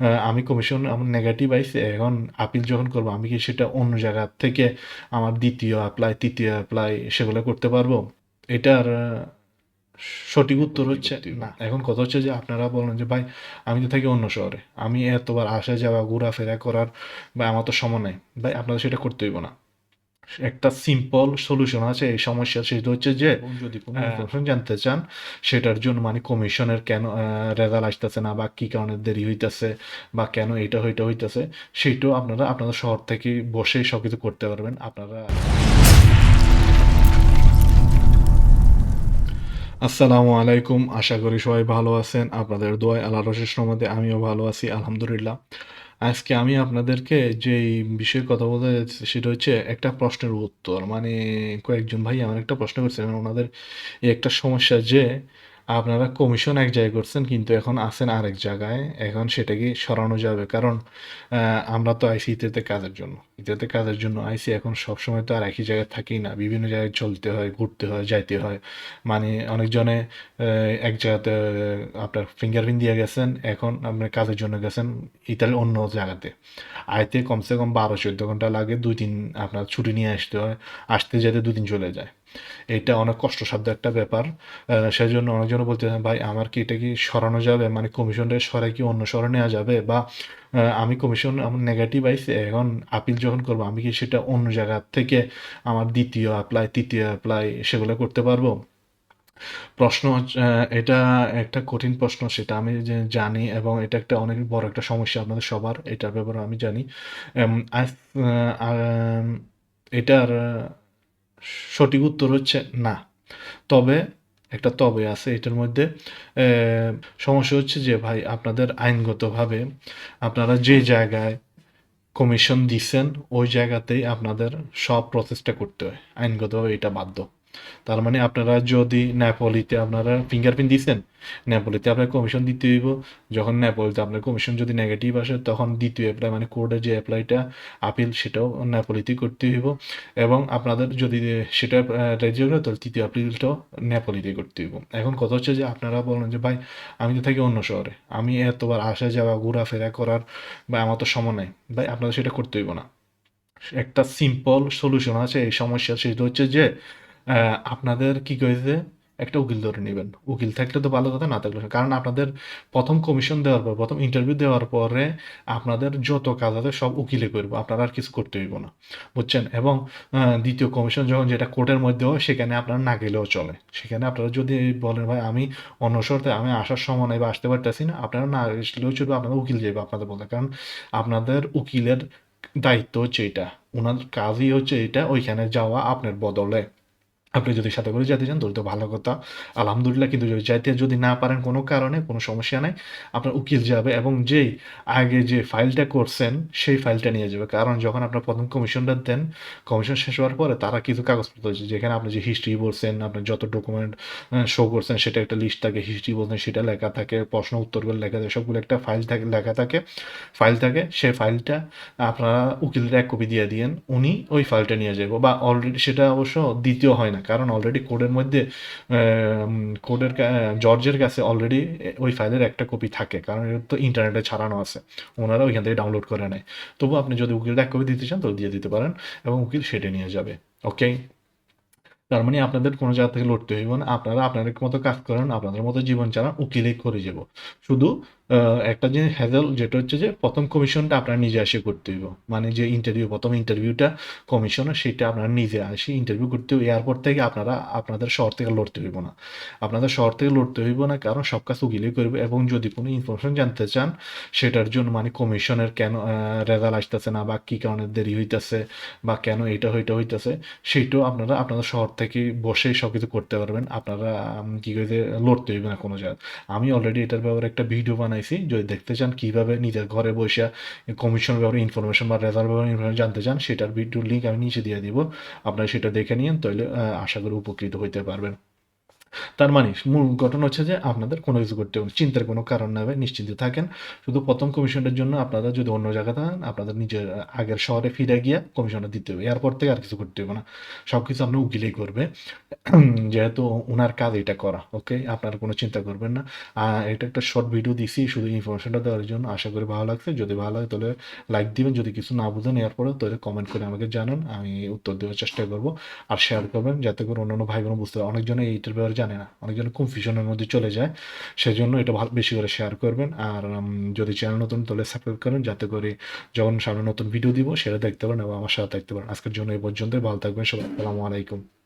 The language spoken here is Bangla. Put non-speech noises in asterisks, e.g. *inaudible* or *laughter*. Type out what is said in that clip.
আমি কমিশন আমার নেগেটিভ আইসে এখন আপিল যখন করব আমি কি সেটা অন্য জায়গা থেকে আমার দ্বিতীয় অ্যাপ্লাই তৃতীয় অ্যাপ্লাই সেগুলো করতে পারব? এটার সঠিক উত্তর হচ্ছে না। এখন কথা হচ্ছে যে আপনারা বলেন যে ভাই আমি তো থাকি অন্য শহরে। আমি এতবার আসা যাওয়া ঘোরাফেরা করার বা আমার তো সময় নেই। ভাই আপনাদের সেটা করতে হইব না। একটা সিম্পল সলিউশন আছে এই সমস্যা সেটা হচ্ছে যে যদি কোনো ইনফরমেশন জানতে চান সেটার জন্য মানে কমিশনের কেন রেজাল্ট আসতেছে না বা কি কারণে দেরি হইতেছে বা কেন এটা হইটা হইতেছে সেটাও আপনারা আপনাদের শহর থেকে বসে সব কিছু করতে পারবেন। আপনারা আসসালামু আলাইকুম, আশা করি সবাই ভালো আছেন। আপনাদের দোয়ায় আল্লাহ রশেষ রহমতে আমিও ভালো আছি, আলহামদুলিল্লাহ। আজকে আমি আপনাদেরকে যে বিষয়ে কথা বলতে সেটা হচ্ছে একটা প্রশ্নের উত্তর। মানে কয়েকজন ভাই আমার একটা প্রশ্ন করছিলেন ওনাদের এই একটা সমস্যা যে আপনারা কমিশন এক জায়গায় করছেন, কিন্তু এখন আছেন আরেক জায়গায়। এখন সেটাকে সরানো যাবে। কারণ আমরা তো আইসি ইতেতে কাজের জন্য। ইতেতে কাজের জন্য আইসি এখন সবসময় তো আর একই জায়গায় থাকি না। বিভিন্ন জায়গায় চলতে হয়, ঘুরতে হয়, যাইতে হয়। মানে অনেকজনে এক জায়গাতে আপনার ফিঙ্গারপ্রিন্ট দিয়ে গেছেন, এখন আপনি কাজের জন্য গেছেন ইতালি অন্য জায়গাতে। আইতে কমসে কম বারো চোদ্দ ঘণ্টা লাগে দুই দিন আপনার ছুটি নিয়ে আসতে হয়। আসতে যেতে দুদিন চলে যায়। এটা অনেক কষ্টসাধ্য একটা ব্যাপার। সেজন্য অনেকজন বলতে ভাই, আমার কি এটা কি সরানো যাবে? মানে কমিশনটা সরাই কি অন্য শহরে নেওয়া যাবে? বা আমি কমিশন আমার নেগেটিভ আইছে, এখন আপিল যখন করব, আমি কি সেটা অন্য জায়গা থেকে আমার দ্বিতীয় অ্যাপ্লাই তৃতীয় অ্যাপ্লাই সেগুলো করতে পারব? প্রশ্ন এটা একটা কঠিন প্রশ্ন, সেটা আমি জানি এবং এটা একটা অনেক বড় একটা সমস্যা আপনাদের সবার, এটার ব্যাপারে আমি জানি। এটার সঠিক উত্তর হচ্ছে না। তবে একটা তবে আছে, এটার মধ্যে সমস্যা হচ্ছে যে ভাই, আপনাদের আইনগতভাবে আপনারা যে জায়গায় কমিশন দিচ্ছেন ওই জায়গাতেই আপনাদের সব প্রসেসটা করতে হয়। আইনগতভাবে এটা বাধ্য। তার মানে আপনারা যদি নেপোলিতে আপনারা ফিঙ্গারপ্রিন্ট দিচ্ছেন নেপোলিতে আপনার কমিশন দিতে হইব। যখন নেপোলিতে আপনার কমিশন যদি নেগেটিভ আসে, তখন দ্বিতীয় অ্যাপ্লাই মানে কোর্টের যে অ্যাপ্লাইটা আপিল সেটাও নেপোলিতেই করতে হইব। এবং আপনাদের যদি সেটা রেজি হলো, তাহলে তৃতীয় আপিলটাও নেপোলিতেই করতে হইব। এখন কথা হচ্ছে যে, আপনারা বলেন যে, ভাই, আমি তো থাকি অন্য শহরে। আমি এতবার আসা যাওয়া, ঘোরাফেরা করার বা আমার তো সময় নেই। ভাই, আপনাদের সেটা করতে হইব না। একটা সিম্পল সলিউশন আছে এই সমস্যার সেটা হচ্ছে যে আপনাদের কি করেছে একটা উকিল ধরে নেবেন। উকিল থাকলে তো ভালো কথা, না থাকলে কারণ আপনাদের প্রথম কমিশন দেওয়ার পর, প্রথম ইন্টারভিউ দেওয়ার পরে আপনাদের যত কাজ আছে সব উকিলে করব। আপনারা আর কিছু করতে হইব না, বুঝছেন? এবং দ্বিতীয় কমিশন যখন যেটা কোর্টের মধ্যে হয়, সেখানে আপনারা না গেলেও চলে। সেখানে আপনারা যদি বলেন, ভাই, আমি অন্য শর্তে আমি আসার সময় নাই বা আসতে পারতেছি না, আপনারা না আসলেও চলবে আপনাদের উকিল যাবে আপনাদের বলতে কারণ আপনাদের উকিলের দায়িত্ব হচ্ছে এটা। ওনার কাজই হচ্ছে এটা, ওইখানে যাওয়া আপনার বদলে। আপনি যদি সাথে করে যেতে চান, তাহলে তো ভালো কথা। আলহামদুলিল্লাহ, কিন্তু যদি যাইতে যদি না পারেন কোনো কারণে, কোনো সমস্যা নাই, আপনার উকিল যাবে এবং যেই আগে যে ফাইলটা করছেন, সেই ফাইলটা নিয়ে যাবে। কারণ যখন আপনার প্রথম কমিশনটা দেন, কমিশন শেষ হওয়ার পরে তারা কিছু কাগজপত্র যেখানে আপনি যে হিস্ট্রি বলছেন, আপনার যত ডকুমেন্ট শো করছেন, সেটা একটা লিস্ট থাকে হিস্ট্রি বলছেন, সেটা লেখা থাকে, প্রশ্ন উত্তরগুলো লেখা থাকে, সবগুলো একটা ফাইল থাকে, লেখা থাকে ফাইল থাকে সেই ফাইলটা আপনারা উকিলের এক কপি দিয়ে দিয়েন, উনি ওই ফাইলটা নিয়ে যাব। বা অলরেডি সেটা অবশ্য দ্বিতীয় হয় না কারণ অলরেডি কোডের মধ্যে কোডের জর্জের কাছে অলরেডি ওই ফাইলের একটা কপি থাকে, কারণ এটা তো ইন্টারনেটে ছাড়ানো আছে। ওনারা ওইখান থেকে ডাউনলোড করে নেয়। তবু আপনি যদি উকিলের এক কপি দিতে চান, তো দিয়ে দিতে পারেন এবং উকিল সেটা নিয়ে যাবে ওকে তার মানে আপনাদের কোনো জায়গা থেকে লড়তে হইব না। আপনারা আপনাদের মতো কাজ করেন, আপনাদের মতো জীবন চালান, উকিলেই করে যাব। শুধু একটা জিনিস হ্যাজেল, যেটা হচ্ছে যে প্রথম কমিশনটা আপনার নিজে এসে করতে হইব। মানে যে ইন্টারভিউ প্রথম ইন্টারভিউটা কমিশনের, সেটা আপনারা নিজে আসি ইন্টারভিউ করতে হইব। এয়ারপোর্ট থেকে আপনারা, আপনাদের শহর থেকে লড়তে হইব না। আপনাদের শহর থেকে লড়তে হইব না, কারণ সব কাজ উকিলেই করবে। এবং যদি কোনো ইনফরমেশন জানতে চান, সেটার জন্য মানে কমিশনের কেন রেজাল্ট আসতেছে না বা কী কারণে দেরি হইতেছে বা কেন এটা হইটা হইতেছে, সেটাও আপনারা আপনাদের শহর থেকে বসেই সব কিছু করতে পারবেন। আপনারা কী করে লড়তে হইবে না কোনো জায়গায়। আমি অলরেডি এটার ব্যাপারে একটা ভিডিও বানাইছি যদি দেখতে চান কীভাবে নিজের ঘরে বসে কমিশন ব্যাপারে ইনফরমেশন বা রেজাল্ট ব্যাপারে ইনফরমেশন জানতে চান, সেটার ভিডিও লিঙ্ক আমি নিচে দিয়ে দিব। আপনারা সেটা দেখে নিন, তাহলে আশা করি উপকৃত হইতে পারবেন। তার মানে মূল ঘটনা হচ্ছে যে আপনাদের কোনো কিছু করতে হবে চিন্তার কোনো কারণ না ভাই, নিশ্চিন্তে থাকেন। শুধু প্রথম কমিশনের জন্য আপনারা যদি অন্য জায়গায় থাকেন, আপনাদের নিজের আগের শহরে ফিরে গিয়ে কমিশনটা দিতে হবে। এরপর থেকে আর কিছু করতে হবে না। সব কিছু আপনার উকিলেই করবে। *clears throat* যেহেতু ওনার কাজ এটা করা, ওকে? আপনারা কোনো চিন্তা করবেন না। এটা একটা শর্ট ভিডিও দিছি শুধু ইনফরমেশনটা দেওয়ার জন্য। আশা করি ভালো লাগছে। যদি ভালো লাগে তাহলে লাইক দিবেন। যদি কিছু না বুঝেন এরপরেও তাহলে কমেন্ট করে আমাকে জানান। আমি উত্তর দেওয়ার চেষ্টা করব। আর শেয়ার করবেন যাতে করে অন্যান্য ভাই বোন বুঝতে। অনেকজনে এইটার ব্যাপারে জানে না। অনেকজন কনফিউশনের মধ্যে চলে যায়। সেজন্য এটা ভালো বেশি করে শেয়ার করবেন। আর যদি চ্যানেল নতুন, তাহলে সাবস্ক্রাইব করেন যাতে করে যখন সামনে নতুন ভিডিও দিব, সেটা দেখতে পারেন এবং আমার সাথে থাকতে পারেন। আজকের জন্য এই পর্যন্তই। ভালো থাকবেন সবাই। আসসালামু আলাইকুম।